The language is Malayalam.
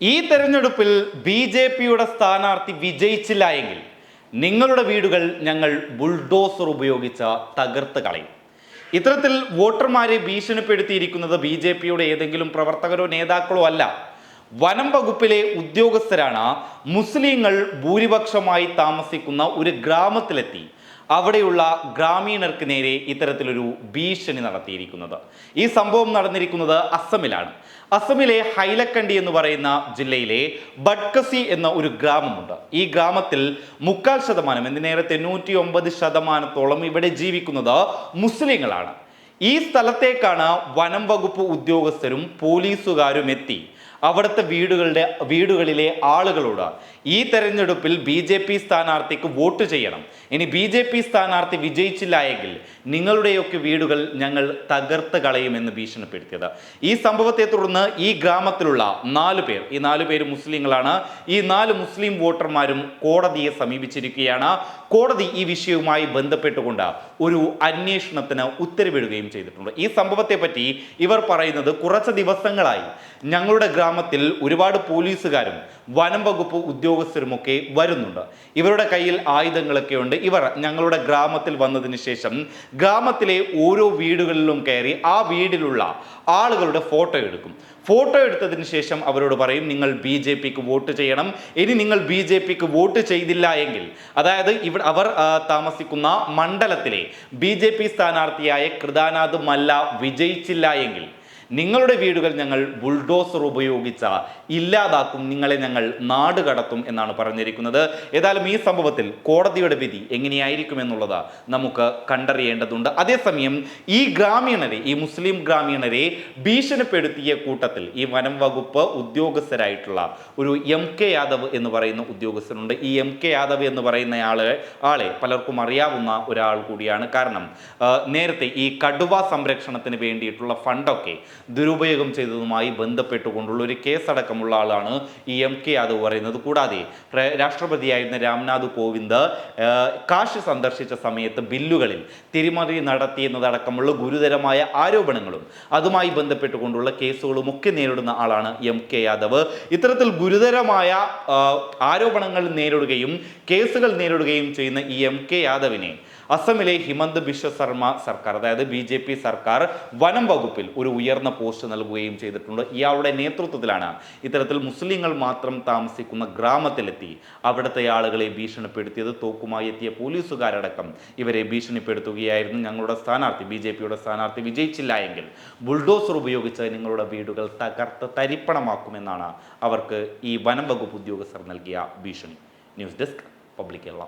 ഈ തെരഞ്ഞെടുപ്പിൽ ബി ജെ പിയുടെ സ്ഥാനാർത്ഥി വിജയിച്ചില്ല എങ്കിൽ നിങ്ങളുടെ വീടുകൾ ഞങ്ങൾ ബുൾഡോസർ ഉപയോഗിച്ച തകർത്ത് കളയും. ഇത്തരത്തിൽ വോട്ടർമാരെ ഭീഷണിപ്പെടുത്തിയിരിക്കുന്നത് ബി ജെ പിയുടെ ഏതെങ്കിലും പ്രവർത്തകരോ നേതാക്കളോ അല്ല. വനം വകുപ്പിലെ ഉദ്യോഗസ്ഥരാണ് മുസ്ലിങ്ങൾ ഭൂരിപക്ഷമായി താമസിക്കുന്ന ഒരു ഗ്രാമത്തിലെത്തി അവിടെയുള്ള ഗ്രാമീണർക്ക് നേരെ ഇത്തരത്തിലൊരു ഭീഷണി നടത്തിയിരിക്കുന്നത്. ഈ സംഭവം നടന്നിരിക്കുന്നത് അസമിലാണ്. അസമിലെ ഹൈലക്കണ്ടി എന്ന് പറയുന്ന ജില്ലയിലെ ബഡ്കസി എന്ന ഒരു ഗ്രാമമുണ്ട്. ഈ ഗ്രാമത്തിൽ മുക്കാൽ ശതമാനം എന്തിനേറെ തൊണ്ണൂറ്റി ഒമ്പത് ശതമാനത്തോളം ഇവിടെ ജീവിക്കുന്നത് മുസ്ലിങ്ങളാണ്. ഈ സ്ഥലത്തേക്കാണ് വനം വകുപ്പ് ഉദ്യോഗസ്ഥരും പോലീസുകാരും എത്തി. അവിടുത്തെ വീടുകളുടെ വീടുകളിലെ ആളുകളോട് ഈ തെരഞ്ഞെടുപ്പിൽ ബി ജെ പി സ്ഥാനാർത്ഥിക്ക് വോട്ട് ചെയ്യണം. ഇനി ബി ജെ പി സ്ഥാനാർത്ഥി വിജയിച്ചില്ല എങ്കിൽ നിങ്ങളുടെയൊക്കെ വീടുകൾ ഞങ്ങൾ തകർത്ത് കളയുമെന്ന് ഭീഷണിപ്പെടുത്തിയത്. ഈ സംഭവത്തെ തുടർന്ന് ഈ ഗ്രാമത്തിലുള്ള നാല് പേർ ഈ നാല് പേര് മുസ്ലിങ്ങളാണ്. ഈ നാല് മുസ്ലിം വോട്ടർമാരും കോടതിയെ സമീപിച്ചിരിക്കുകയാണ്. കോടതി ഈ വിഷയവുമായി ബന്ധപ്പെട്ടുകൊണ്ട് ഒരു അന്വേഷണത്തിന് ഉത്തരവിടുകയും ചെയ്തിട്ടുണ്ട്. ഈ സംഭവത്തെ പറ്റി ഇവർ പറയുന്നത് കുറച്ച് ദിവസങ്ങളായി ഞങ്ങളുടെ ഗ്രാമത്തിൽ ഒരുപാട് പോലീസുകാരും വനം വകുപ്പ് ഉദ്യോഗസ്ഥരുമൊക്കെ വരുന്നുണ്ട്. ഇവരുടെ കയ്യിൽ ആയുധങ്ങളൊക്കെ ഉണ്ട്. ഇവർ ഞങ്ങളുടെ ഗ്രാമത്തിൽ വന്നതിന് ശേഷം ഗ്രാമത്തിലെ ഓരോ വീടുകളിലും കയറി ആ വീടിലുള്ള ആളുകളുടെ ഫോട്ടോ എടുക്കും. ഫോട്ടോ എടുത്തതിന് ശേഷം അവരോട് പറയും നിങ്ങൾ ബി ജെ പിക്ക് വോട്ട് ചെയ്യണം. ഇനി നിങ്ങൾ ബി ജെ പിക്ക് വോട്ട് ചെയ്തില്ല എങ്കിൽ അതായത് ഇവിടെ അവർ താമസിക്കുന്ന മണ്ഡലത്തിലെ ബി ജെ പി സ്ഥാനാർത്ഥിയായ കൃതാനാഥ് മല്ല വിജയിച്ചില്ല എങ്കിൽ നിങ്ങളുടെ വീടുകൾ ഞങ്ങൾ ബുൾഡോസർ ഉപയോഗിച്ച ഇല്ലാതാക്കും നിങ്ങളെ ഞങ്ങൾ നാട് കടത്തും എന്നാണ് പറഞ്ഞിരിക്കുന്നത്. ഏതായാലും ഈ സംഭവത്തിൽ കോടതിയുടെ വിധി എങ്ങനെയായിരിക്കും എന്നുള്ളത് നമുക്ക് കണ്ടറിയേണ്ടതുണ്ട്. അതേസമയം ഈ ഗ്രാമീണരെ ഈ മുസ്ലിം ഗ്രാമീണരെ ഭീഷണിപ്പെടുത്തിയ കൂട്ടത്തിൽ ഈ വനം വകുപ്പ് ഉദ്യോഗസ്ഥരായിട്ടുള്ള ഒരു എം കെ യാദവ് എന്ന് പറയുന്ന ഉദ്യോഗസ്ഥനുണ്ട് ഈ എം കെ യാദവ് എന്ന് പറയുന്ന ആൾ ആളെ പലർക്കും അറിയാവുന്ന ഒരാൾ കൂടിയാണ്. കാരണം നേരത്തെ ഈ കടുവ സംരക്ഷണത്തിന് വേണ്ടിയിട്ടുള്ള ഫണ്ടൊക്കെ ദുരുപയോഗം ചെയ്തതുമായി ബന്ധപ്പെട്ടുകൊണ്ടുള്ള ഒരു കേസടക്കമുള്ള ആളാണ് ഈ എം കെ യാദവ് പറയുന്നത്. കൂടാതെ രാഷ്ട്രപതിയായിരുന്ന രാംനാഥ് കോവിന്ദ് കാശ് സന്ദർശിച്ച സമയത്ത് ബില്ലുകളിൽ തിരിമറി നടത്തിയെന്നതടക്കമുള്ള ഗുരുതരമായ ആരോപണങ്ങളും അതുമായി ബന്ധപ്പെട്ടുകൊണ്ടുള്ള കേസുകളും ഒക്കെ നേരിടുന്ന ആളാണ് എം കെ യാദവ്. ഇത്തരത്തിൽ ഗുരുതരമായ ആരോപണങ്ങൾ നേരിടുകയും കേസുകൾ നേരിടുകയും ചെയ്യുന്ന ഈ എം കെ യാദവിനെ അസമിലെ ഹിമന്ത് ബിശ്വ ശർമ്മ സർക്കാർ അതായത് ബി ജെ പി സർക്കാർ വനം വകുപ്പിൽ ഒരു ഉയർന്ന പോസ്റ്റ് നൽകുകയും ചെയ്തിട്ടുണ്ട്. ഇയാളുടെ നേതൃത്വത്തിലാണ് ഇത്തരത്തിൽ മുസ്ലിങ്ങൾ മാത്രം താമസിക്കുന്ന ഗ്രാമത്തിലെത്തി അവിടുത്തെ ആളുകളെ ഭീഷണിപ്പെടുത്തിയത്. തോക്കുമായി എത്തിയ പോലീസുകാരടക്കം ഇവരെ ഭീഷണിപ്പെടുത്തുകയായിരുന്നു. ഞങ്ങളുടെ സ്ഥാനാർത്ഥി ബി ജെ പിയുടെ സ്ഥാനാർത്ഥി വിജയിച്ചില്ല എങ്കിൽ ബുൾഡോസർ ഉപയോഗിച്ച് നിങ്ങളുടെ വീടുകൾ തകർത്ത് തരിപ്പണമാക്കുമെന്നാണ് അവർക്ക് ഈ വനം വകുപ്പ് ഉദ്യോഗസ്ഥർ നൽകിയ ഭീഷണി. News desk public Kerala.